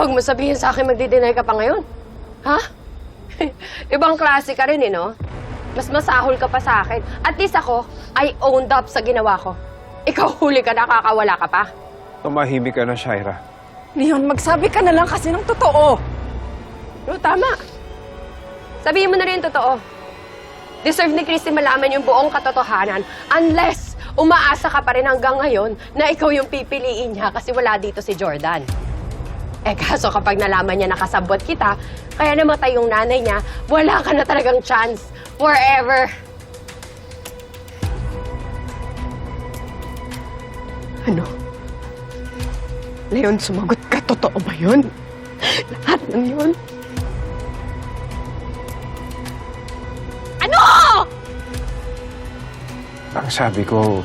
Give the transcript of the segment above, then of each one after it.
huwag mo sabihin sa akin magdi-deny ka pa ngayon. Ha? Ibang klase ka rin eh, no? Mas masahol ka pa sa akin. At least ako, I owned up sa ginawa ko. Ikaw huli ka, nakakawala ka pa. Tumahimik ka na, Shaira. Leon, magsabi ka na lang kasi ng totoo. No, tama. Sabihin mo na rin totoo. Deserve ni Christy malaman yung buong katotohanan unless umaasa ka pa rin hanggang ngayon na ikaw yung pipiliin niya kasi wala dito si Jordan. Eh kaso kapag nalaman niya nakasabot kita, kaya namatay yung nanay niya, wala ka na talagang chance. Forever. Ano? Leon, sumagot ka. Totoo ba yun? Lahat ng yun? Ano? Ang sabi ko,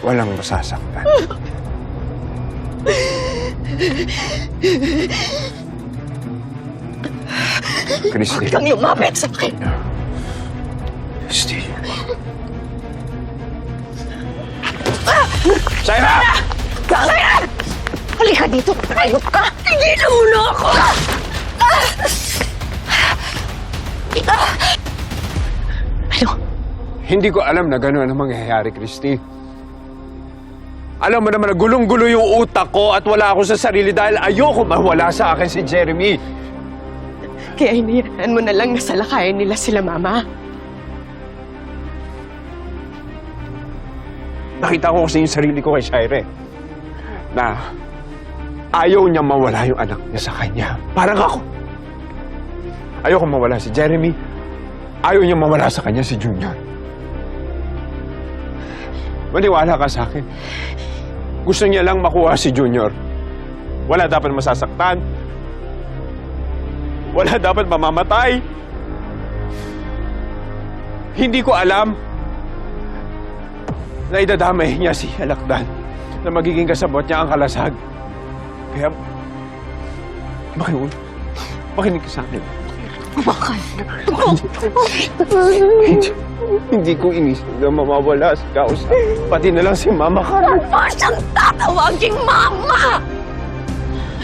walang masasaktan. Christy. Huwag kang lumapit sa akin. Christy. Shaira! Kaya! Halika dito. Ayop ka. Hindi na ulo ako. Ano? Hindi ko alam na gano'n ang mangyayari, Christy. Alam mo naman na gulong-gulo yung utak ko at wala ako sa sarili dahil ayoko mawala sa akin si Jeremy. Kaya hinihirahan mo na lang na salakayan nila sila, Mama. Nakita ko kasi yung sarili ko kay Shire. Na ayaw niya mawala yung anak niya sa kanya. Parang ako. Ayoko mawala si Jeremy. Ayaw niya mawala sa kanya si Junior. Maniwala ka sa akin. Gusto niya lang makuha si Junior. Wala dapat masasaktan. Wala dapat mamamatay. Hindi ko alam na idadamay niya si Alakdan na magiging kasabot niya ang kalasag. Kaya, makinig, makinig ka sa akin. Hindi, hindi ko inisip na mamawala si Kaus. Pati na lang si Mama Carmen. Ano siyang tatawaging Mama?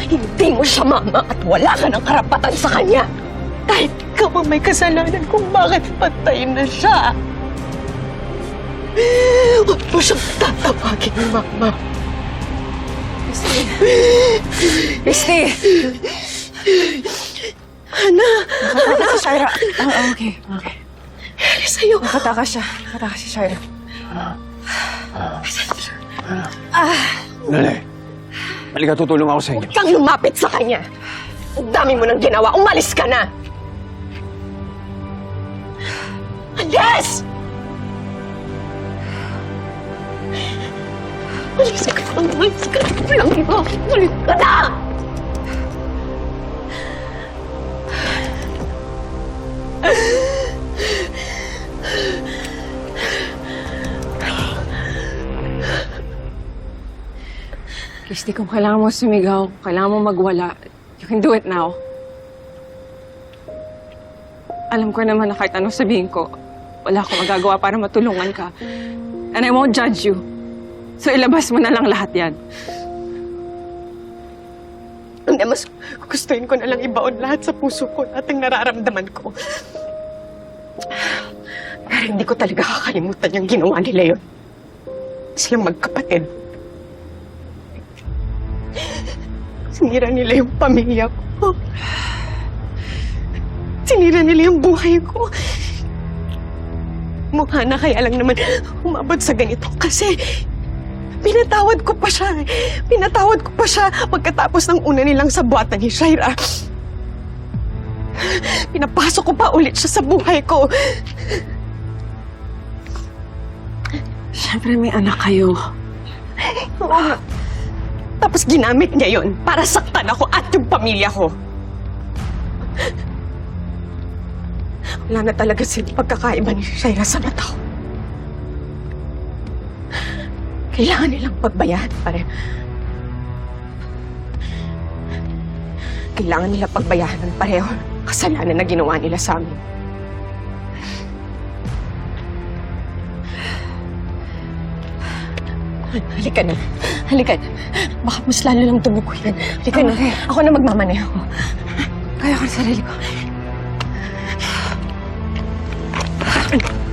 Hindi mo siya Mama at wala ka ng karapatan sa kanya. Kahit ikaw ang may kasalanan kung bakit patay na siya. Huwag mo siyang tatawaging Mama. Christy! Ana, Nakatakas si Shira. Ah, okay, okay. ano sa'yo? Nakatakas siya. Nakatakas si Shira. Nanay, halika tutulong ako sa inyo. Huwag kang lumapit sa kanya. Ang dami mo nang ginawa. Umalis ka na. Alis! Umalis ka. Umalis ka. Walang iba. Umalis ka na! Christy, kung kailangan mo sumigaw, kailangan mo magwala, you can do it now. Alam ko naman na kahit anong sabihin ko, wala akong magagawa para matulungan ka. And I won't judge you. So ilabas mo na lang lahat yan. Hindi, mas gustuin ko na lang ibaon lahat sa puso ko at ang nararamdaman ko. Pero hindi ko talaga kakalimutan yung ginawa nila yun. Silang magkapatid. Sinira nila yung pamilya ko. Sinira nila yung buhay ko. Mukha na kaya lang naman umabot sa ganito kasi pinatawad ko pa siya. Pinatawad ko pa siya pagkatapos ng una nilang sabuatan ni Shaira. Pinapasok ko pa ulit siya sa buhay ko. Siyempre may anak kayo. Oo. Tapos ginamit niya yon para saktan ako at yung pamilya ko. Wala na talaga silang pagkakaiba ni Shaira sa mata ko. Kailangan nilang pagbayad, pare. Kailangan nila pagbayaran ng pareho kasalanan na ginawa nila sa amin. Halika na. Halika na. Baka mas lalo lang tumuko yan. Halika na. Ako na magmamaneho. Kaya ko na sarili ko. Ano?